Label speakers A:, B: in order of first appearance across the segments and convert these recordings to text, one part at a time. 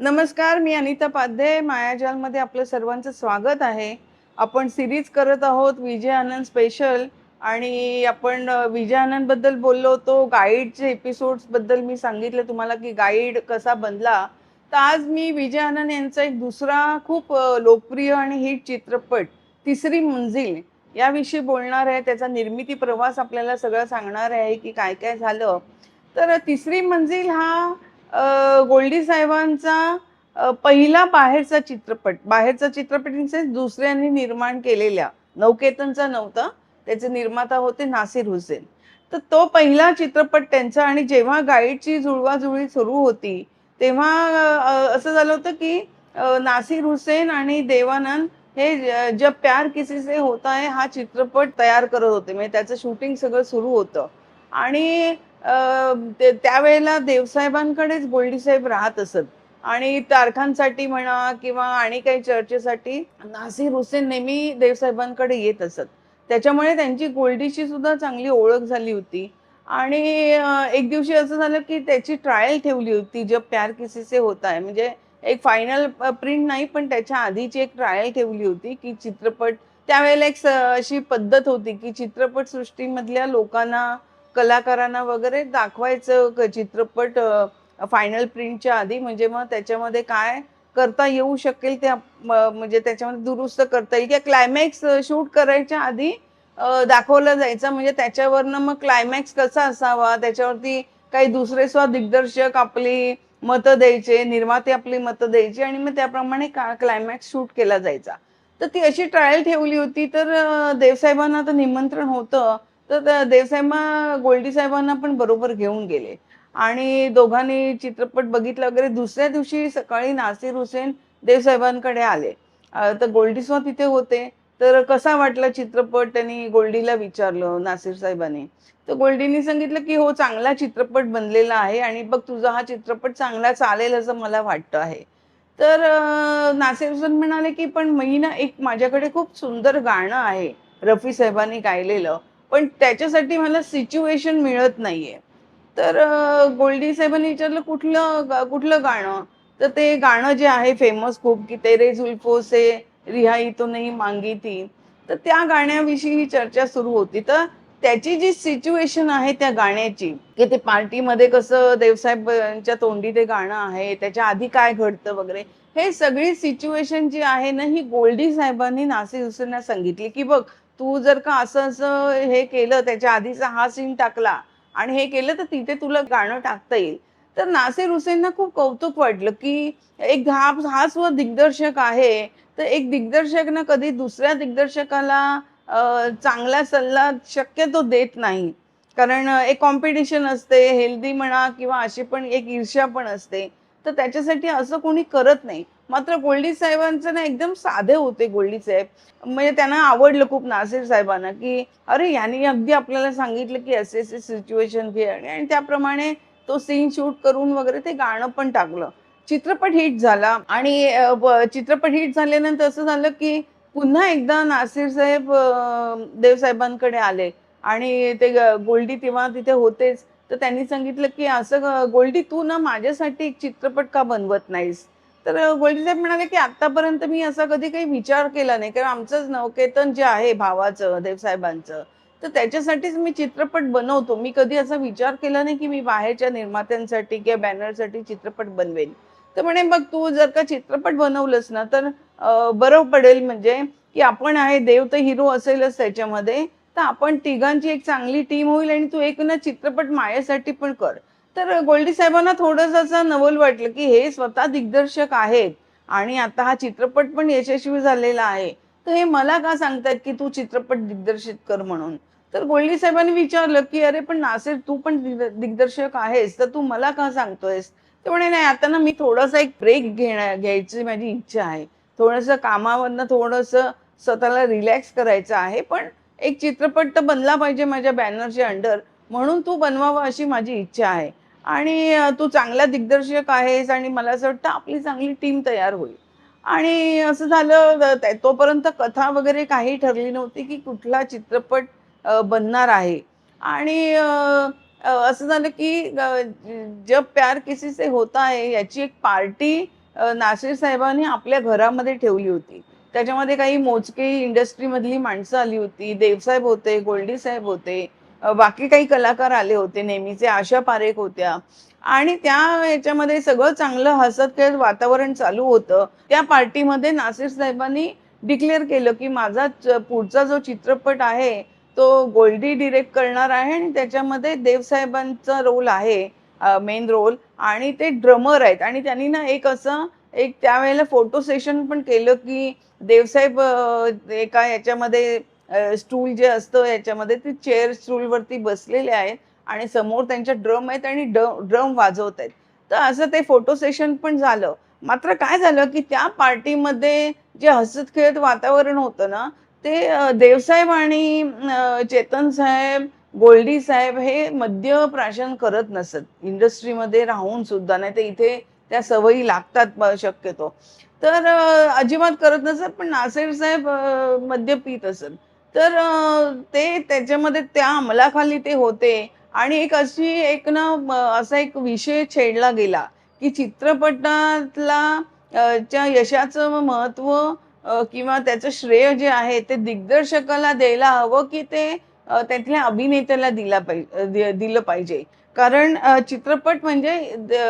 A: नमस्कार मी अनिता पाध्ये. मायाजालमध्ये आपलं सर्वांचं स्वागत आहे. आपण सिरीज करत आहोत विजय आनंद स्पेशल आणि आपण विजय आनंदबद्दल बोललो होतो. गाईडचे एपिसोड्सबद्दल मी सांगितलं तुम्हाला की गाईड कसा बनला. तर आज मी विजय आनंद यांचा एक दुसरा खूप लोकप्रिय आणि हिट चित्रपट तिसरी मंजिल याविषयी बोलणार आहे. त्याचा निर्मिती प्रवास आपल्याला सगळं सांगणार आहे की काय काय झालं. तर तिसरी मंजिल हा गोल्डी साहेबांचा पहिला बाहेरचा चित्रपट. बाहेरचा चित्रपट इन सेन्स दुसऱ्यांनी निर्माण केलेल्या. नवकेतनचा नव्हता. त्याचे निर्माता होते नासिर हुसेन. तर तो पहिला चित्रपट त्यांचा आणि जेव्हा गाईडची जुळवाजुळी सुरू होती तेव्हा असं झालं होतं की नासिर हुसेन आणि देवानंद हे जब प्यार किसी से होता है हा चित्रपट तयार करत होते. म्हणजे त्याचं शूटिंग सगळं सुरू होतं. आणि त्यावेळेला देवसाहेबांकडेच गोल्डी साहेब राहत असत. आणि तारखांसाठी म्हणा किंवा आणि काही चर्चेसाठी नासिर हुसेन नेहमी देवसाहेबांकडे येत असत. त्याच्यामुळे त्यांची गोल्डीची सुद्धा चांगली ओळख झाली होती. आणि एक दिवशी असं झालं की त्याची ट्रायल ठेवली होती जब प्यार किसी से होता है म्हणजे एक फायनल प्रिंट नाही पण त्याच्या आधीची एक ट्रायल ठेवली होती की चित्रपट त्यावेळेला एक अशी पद्धत होती की चित्रपट सृष्टीमधल्या लोकांना कलाकारांना वगैरे दाखवायचं चित्रपट फायनल प्रिंटच्या आधी. म्हणजे मग त्याच्यामध्ये काय करता येऊ शकेल त्या म्हणजे त्याच्यामध्ये दुरुस्त करता येईल. किंवा क्लायमॅक्स शूट करायच्या आधी दाखवलं जायचं. म्हणजे त्याच्यावरनं मग क्लायमॅक्स कसा असावा? त्याच्यावरती काही दुसरे स्व दिग्दर्शक आपली मतं द्यायचे निर्माते आपली मतं द्यायची आणि मग त्याप्रमाणे का क्लायमॅक्स शूट केला जायचा. तर ती अशी ट्रायल ठेवली होती. तर देवसाहेबांना तर निमंत्रण होतं. तर देवसाहेबा गोल्डी साहेबांना पण बरोबर घेऊन गेले. आणि दोघांनी चित्रपट बघितला वगैरे. दुसऱ्या दिवशी सकाळी नासिर हुसेन देवसाहेबांकडे आले. तर गोल्डी स्व तिथे होते. तर कसा वाटला चित्रपट? त्यांनी गोल्डीला विचारलं नासिर साहेबांनी. तर गोल्डीनी सांगितलं की हो चांगला चित्रपट बनलेला आहे आणि बघ तुझा हा चित्रपट चांगला चालेल असं मला वाटतं आहे. तर नासिर हुसेन म्हणाले की पण मी ना एक माझ्याकडे खूप सुंदर गाणं आहे रफी साहेबांनी गायलेलं पण त्याच्यासाठी मला सिच्युएशन मिळत नाहीये. तर गोल्डी साहेबांनी विचारलं कुठलं कुठलं गाणं? तर ते गाणं जे आहे फेमस खूप की तेरे जुल्फो से रिहाई तो नाही मांगी ती. तर त्या गाण्याविषयी ही चर्चा सुरू होती. तर त्याची जी सिच्युएशन आहे त्या गाण्याची की ते पार्टीमध्ये कसं देवसाहेबांच्या तोंडी ते गाणं आहे त्याच्या आधी काय घडतं वगैरे हे सगळी सिच्युएशन जी आहे ना ही गोल्डी साहेबांनी नासिर हुसेनला सांगितली की बघ तू जर का असं असं हे केलं त्याच्या आधीचा हा सीन टाकला आणि हे केलं तर तिथे तुला गाणं टाकता येईल. तर नासिर हुसेनना खूप कौतुक वाटलं की एक हा हा स्व दिग्दर्शक आहे तर एक दिग्दर्शक ना कधी दुसऱ्या दिग्दर्शकाला चांगला सल्ला शक्यतो देत नाही. कारण एक कॉम्पिटिशन असते हेल्दी म्हणा किंवा अशी पण एक ईर्ष्या पण असते. तर त्याच्यासाठी असं कोणी करत नाही. मात्र गोल्डी साहेबांचं ना एकदम साधे होते गोल्डी साहेब. म्हणजे त्यांना आवडलं खूप नासिर साहेबांना की अरे यांनी अगदी आपल्याला सांगितलं की असे असे सिच्युएशन घे. आणि आणि त्याप्रमाणे तो सीन शूट करून वगैरे ते गाणं पण टाकलं. चित्रपट हिट झाला. आणि चित्रपट हिट झाल्यानंतर असं झालं की पुन्हा एकदा नासिर साहेब देवसाहेबांकडे आले. आणि ते गोल्डी तेव्हा तिथे होतेच. तर त्यांनी सांगितलं की असं गोल्डी तू ना माझ्यासाठी एक चित्रपट का बनवत नाहीस? तर गोल्डी साहेब म्हणाले की आतापर्यंत मी असा कधी काही विचार केला नाही. कारण आमचंच नवकेतन जे आहे भावाचं देवसाहेबांचं तर त्याच्यासाठीच मी चित्रपट बनवतो. मी कधी असा विचार केला नाही की मी बाहेरच्या निर्मात्यांसाठी किंवा बॅनरसाठी चित्रपट बनवेन. तर म्हणे मग तू जर का चित्रपट बनवलंस ना तर बरं पडेल म्हणजे की आपण आहे देव तर हिरो असेलच त्याच्यामध्ये तर आपण तिघांची एक चांगली टीम होईल आणि तू एक ना चित्रपट माझ्यासाठी पण कर. तर गोल्डी साहेबांना थोडंसं असं नवल वाटलं की हे स्वतः दिग्दर्शक आहेत आणि आता हा चित्रपट पण यशस्वी झालेला आहे. तर हे मला का सांगतायत की तू चित्रपट दिग्दर्शित कर म्हणून? तर गोल्डी साहेबांनी विचारलं की अरे पण नासिर तू पण दिग्दर्शक आहेस तर तू मला का सांगतोयस? ते म्हणे नाही आता ना मी थोडासा एक ब्रेक घेण्या घ्यायची माझी इच्छा आहे. थोडंसं कामावरनं थोडंसं स्वतःला रिलॅक्स करायचं आहे पण एक चित्रपट तर बनला पाहिजे माझ्या बॅनरच्या अंडर म्हणून तू बनवावा अशी माझी इच्छा आहे. आणि तू चांगला दिग्दर्शक आहेस आणि मला असं वाटतं आपली चांगली टीम तयार होईल. आणि असं झालं तोपर्यंत कथा वगैरे काही ठरली नव्हती की कुठला चित्रपट बनणार आहे. आणि असं झालं की जब प्यार किसी से होता है याची एक पार्टी नासिर साहेबांनी आपल्या घरामध्ये ठेवली होती. त्याच्यामध्ये काही मोजके इंडस्ट्रीमधली माणसं आली होती देवसाहेब होते गोल्डी साहेब होते बाकी काही कलाकार आले होते नेहमीचे आशा पारेख होत्या. आणि त्या याच्यामध्ये सगळं चांगलं हसत खेळत वातावरण चालू होतं. त्या पार्टीमध्ये नासिर साहेबांनी डिक्लेअर केलं की माझा पुढचा जो चित्रपट आहे तो गोल्डी डिरेक्ट करणार आहे आणि त्याच्यामध्ये देवसाहेबांचा रोल आहे मेन रोल आणि ते ड्रमर आहेत. आणि त्यांनी ना एक असं एक त्यावेळेला फोटो सेशन पण केलं की देवसाहेब एका याच्यामध्ये स्टूल जे असतं याच्यामध्ये ते चेअर स्टूलवरती बसलेले आहेत आणि समोर त्यांच्या ड्रम आहेत आणि ड्रम वाजवत आहेत. तर असं ते फोटो सेशन पण झालं. मात्र काय झालं की त्या पार्टीमध्ये जे हसत खेळत वातावरण होतं ना ते देवसाहेब आणि चेतन साहेब गोल्डी साहेब हे मद्य प्राशन करत नसत. इंडस्ट्रीमध्ये राहून सुद्धा नाही ते इथे त्या सवयी लागतात शक्यतो. तर अजिबात करत नसत पण नासेर साहेब मद्य पित असत. तर ते त्याच्यामध्ये त्या अंमलाखाली ते होते. आणि एक अशी एक ना असा एक विषय छेडला गेला की चित्रपटातला च्या यशाचं महत्त्व किंवा त्याचं श्रेय जे आहे ते दिग्दर्शकाला द्यायला हवं की ते त्यातल्या अभिनेत्याला दिला पाहिजे दिलं पाहिजे. कारण चित्रपट म्हणजे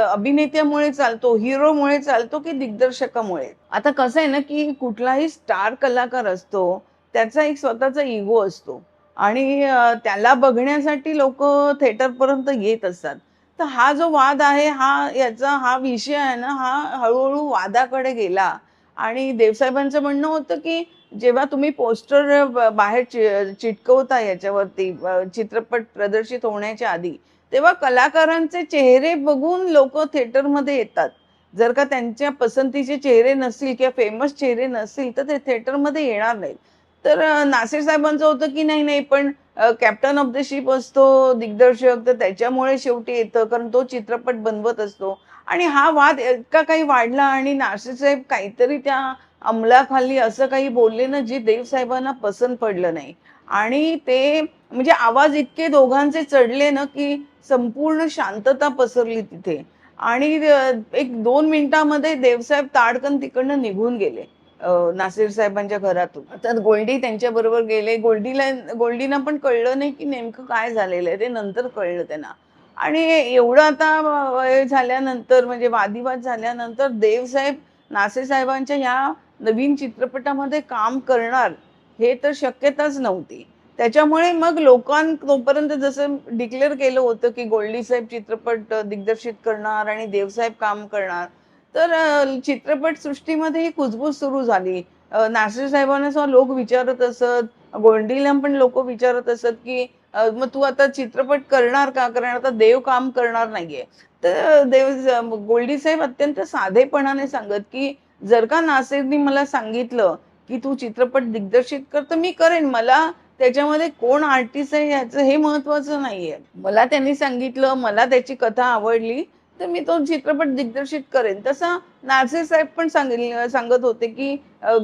A: अभिनेत्यामुळे चालतो हिरोमुळे चालतो की दिग्दर्शकामुळे? आता कसं आहे ना की कुठलाही स्टार कलाकार असतो त्याचा एक स्वतःचा इगो असतो. आणि त्याला बघण्यासाठी लोक थिएटरपर्यंत येत असतात. तर हा जो वाद आहे हा याचा हा विषय आहे ना हा हळूहळू वादाकडे गेला. आणि देवसाहेबांचं म्हणणं होतं की जेव्हा तुम्ही पोस्टर बाहेर चिटकवता याच्यावरती चित्रपट प्रदर्शित होण्याच्या आधी तेव्हा कलाकारांचे चेहरे बघून लोक थिएटरमध्ये येतात. जर का त्यांच्या पसंतीचे चेहरे नसतील किंवा फेमस चेहरे नसतील तर ते थिएटरमध्ये येणार नाहीत. तर नासिर साहेबांचं होतं की नाही नाही पण कॅप्टन ऑफ द शिप असतो दिग्दर्शक तर त्याच्यामुळे शेवटी येतं कारण तो चित्रपट बनवत असतो. आणि हा वाद इतका काही वाढला आणि नाशिकसाहेब काहीतरी त्या अंमलाखाली असं काही बोलले ना जे देवसाहेबांना पसंत पडलं नाही. आणि ते म्हणजे आवाज इतके दोघांचे चढले ना की संपूर्ण शांतता पसरली तिथे. आणि एक दोन मिनिटामध्ये देवसाहेब ताडकन तिकडनं निघून गेले नासिर साहेबांच्या घरातून. तर गोल्डी त्यांच्या बरोबर गेले. गोल्डीला गोल्डीना पण कळलं नाही की नेमकं काय झालेलं आहे. ते नंतर कळलं त्यांना. आणि एवढं आता वय झाल्यानंतर म्हणजे वादिवाद झाल्यानंतर देवसाहेब नासेसाहेबांच्या साहेबांच्या नवीन चित्रपटामध्ये काम करणार हे तर शक्यताच नव्हती. त्याच्यामुळे मग लोकां तोपर्यंत जसं डिक्लेअर केलं होतं की गोल्डी साहेब चित्रपट दिग्दर्शित करणार आणि देवसाहेब काम करणार तर चित्रपट सृष्टीमध्ये ही कुजबूज सुरू झाली. अ, नासिर साहेबांना सुद्धा लोक विचारत असत गोंडीला पण लोक विचारत असत की मग तू आता चित्रपट करणार का? कारण आता देव काम करणार नाहीये. तर देव गोल्डी साहेब अत्यंत साधेपणाने सांगत की जर का नासिरनी मला सांगितलं की तू चित्रपट दिग्दर्शित कर तर मी करेन. मला त्याच्यामध्ये कोण आर्टिस्ट आहे याचं हे महत्वाचं नाहीये. मला त्यांनी सांगितलं मला त्याची कथा आवडली तर मी तो चित्रपट दिग्दर्शित करेन. तसं नासिर साहेब पण सांगत होते की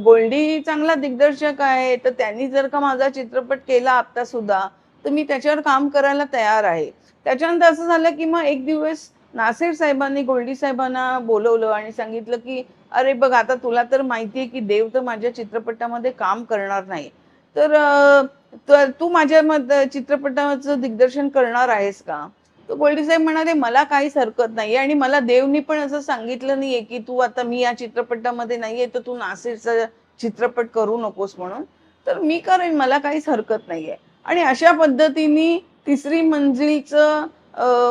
A: गोल्डी चांगला दिग्दर्शक आहे तर त्यांनी जर का माझा चित्रपट केला आता सुद्धा तर मी त्याच्यावर काम करायला तयार आहे. त्याच्यानंतर असं झालं की मग एक दिवस नासिर साहेबांनी गोल्डी साहेबांना बोलवलं आणि सांगितलं की अरे बघ आता तुला तर माहिती आहे की देव तर माझ्या चित्रपटामध्ये काम करणार नाही. तर तू माझ्या चित्रपटाचं दिग्दर्शन करणार आहेस का? तर गोल्डी साहेब म्हणाले मला काहीच हरकत नाही आणि मला देवनी पण असं सांगितलं नाहीये की तू आता मी या चित्रपटामध्ये नाहीये तर तू नासिरचा चित्रपट करू नकोस म्हणून. तर मी करेन मला काहीच हरकत नाहीये. आणि अशा पद्धतीने तिसरी मंजिलचं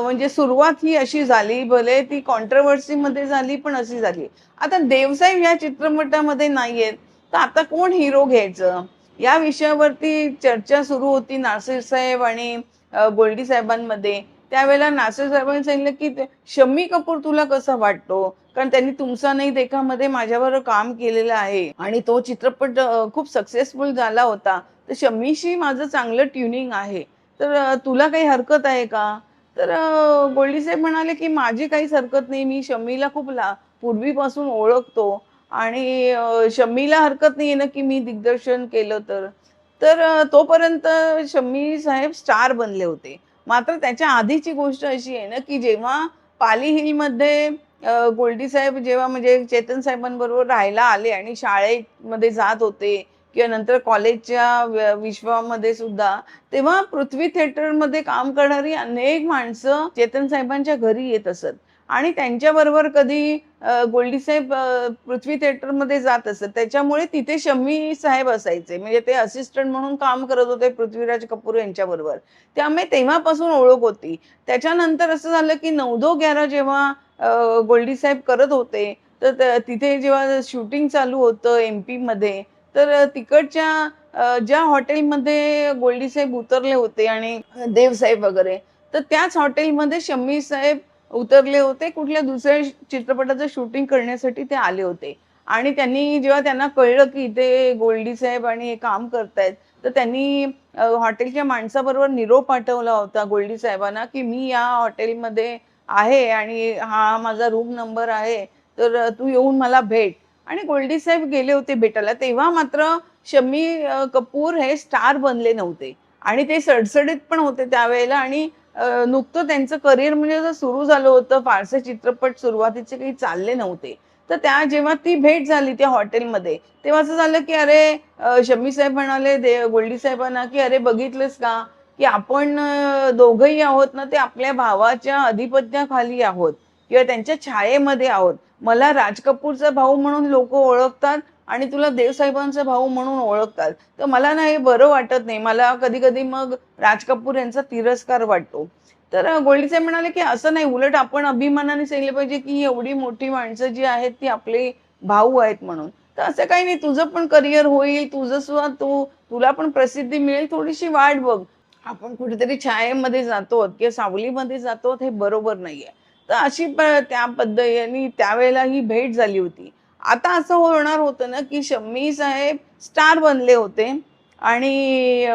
A: म्हणजे सुरुवात ही अशी झाली. भले ती कॉन्ट्रवर्सीमध्ये झाली पण अशी झाली. आता देवसाहेब या चित्रपटामध्ये नाहीयेत. तर आता कोण हिरो घ्यायचं? या विषयावरती चर्चा सुरू होती नासिर साहेब आणि अ, गोल्डी साहेबांमध्ये. त्यावेळेला नासिर साहेबांनी सांगितलं की शम्मी कपूर तुला कसा वाटतो? कारण त्यांनी तुमचा नाही देखामध्ये माझ्यावर काम केलेलं आहे. आणि तो चित्रपट खूप सक्सेसफुल झाला होता. तर शमीशी माझं चांगलं ट्युनिंग आहे. तर तुला काही हरकत आहे का? तर गोल्डी साहेब म्हणाले की माझी काहीच हरकत नाही. मी शमीला खूप ला पूर्वीपासून ओळखतो. आणि शमीला शम्मीला हरकत नाही ना की मी दिग्दर्शन केलं तर. तर तोपर्यंत शम्मी साहेब स्टार बनले होते. मात्र त्याच्या आधीची गोष्ट अशी आहे ना की जेव्हा पाली हिलमध्ये गोल्डी साहेब जेव्हा म्हणजे चेतन साहेबांबरोबर राहायला आले आणि शाळेमध्ये जात होते किंवा नंतर कॉलेजच्या विश्वामध्ये सुद्धा तेव्हा पृथ्वी थिएटरमध्ये काम करणारी अनेक माणसं चेतन साहेबांच्या घरी येत असत. आणि त्यांच्याबरोबर कधी अं, गोल्डी साहेब पृथ्वी थिएटरमध्ये जात असत. त्याच्यामुळे तिथे शम्मी साहेब असायचे. म्हणजे ते असिस्टंट म्हणून काम करत होते पृथ्वीराज कपूर यांच्याबरोबर. त्यामुळे तेव्हापासून ओळख होती. त्याच्यानंतर असं झालं की नवदो ग्यारा जेव्हा गोल्डी साहेब करत होते तर तिथे जेव्हा शूटिंग चालू होतं एममध्ये तर तिकडच्या ज्या हॉटेलमध्ये गोल्डी साहेब उतरले होते आणि देव साहेब वगैरे तर त्याच हॉटेलमध्ये शम्मी साहेब उतरले होते कुठल्या दुसऱ्या चित्रपटाचं शूटिंग करण्यासाठी ते आले होते. आणि त्यांनी जेव्हा त्यांना कळलं की इथे गोल्डी साहेब आणि हे काम करतायत तर त्यांनी हॉटेलच्या माणसाबरोबर निरोप पाठवला होता गोल्डी साहेबांना की मी या हॉटेलमध्ये आहे आणि हा माझा रूम नंबर आहे तर तू येऊन मला भेट. आणि गोल्डी साहेब गेले होते भेटायला तेव्हा मात्र शम्मी कपूर हे स्टार बनले नव्हते. आणि ते सडसडीत पण होते त्यावेळेला आणि नुकतं त्यांचं करिअर म्हणजे जर सुरू झालं होतं फारसे चित्रपट सुरुवातीचे काही चालले नव्हते. तर त्या जेव्हा ती भेट झाली त्या हॉटेलमध्ये तेव्हा असं झालं की अरे शमी शम्मी साहेब म्हणाले दे गोल्डी साहेबांना की अरे बघितलंस का? की आपण दोघंही आहोत ना ते आपल्या भावाच्या अधिपत्याखाली आहोत किंवा त्यांच्या छायेमध्ये आहोत. मला राज कपूरचा भाऊ म्हणून लोक ओळखतात आणि तुला देवसाहेबांचा भाऊ म्हणून ओळखतात. तर मला ना हे बरं वाटत नाही. मला कधी कधी मग राज कपूर यांचा तिरस्कार वाटतो. तर अं, म्हणाले की असं नाही उलट आपण अभिमानाने सांगितलं पाहिजे की एवढी मोठी माणसं जी आहेत ती आपले भाऊ आहेत म्हणून. तर असं काही नाही. तुझं पण करिअर होईल तुझं सुद्धा तू तुला पण प्रसिद्धी मिळेल. थोडीशी वाट बघ. आपण कुठेतरी छायेमध्ये जातो किंवा सावलीमध्ये जातो हे बरोबर नाहीये. तर अशी त्या पद्धतीने त्यावेळेला ही भेट झाली होती. आता असं होणार होतं ना की शम्मी साहेब स्टार बनले होते आणि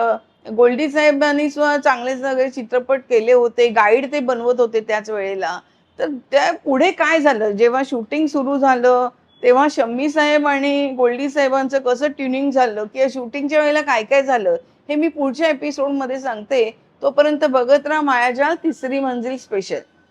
A: गोल्डी साहेबांनी सुद्धा चांगले सगळे चित्रपट केले होते गाईड ते बनवत होते त्याच वेळेला. तर त्या पुढे काय झालं? जेव्हा शूटिंग सुरू झालं तेव्हा शम्मी साहेब आणि गोल्डी साहेबांचं कसं ट्युनिंग झालं? किंवा शूटिंगच्या वेळेला काय काय झालं? हे मी पुढच्या एपिसोडमध्ये सांगते. तोपर्यंत बघत राहा मायाजाल तिसरी मंजिल स्पेशल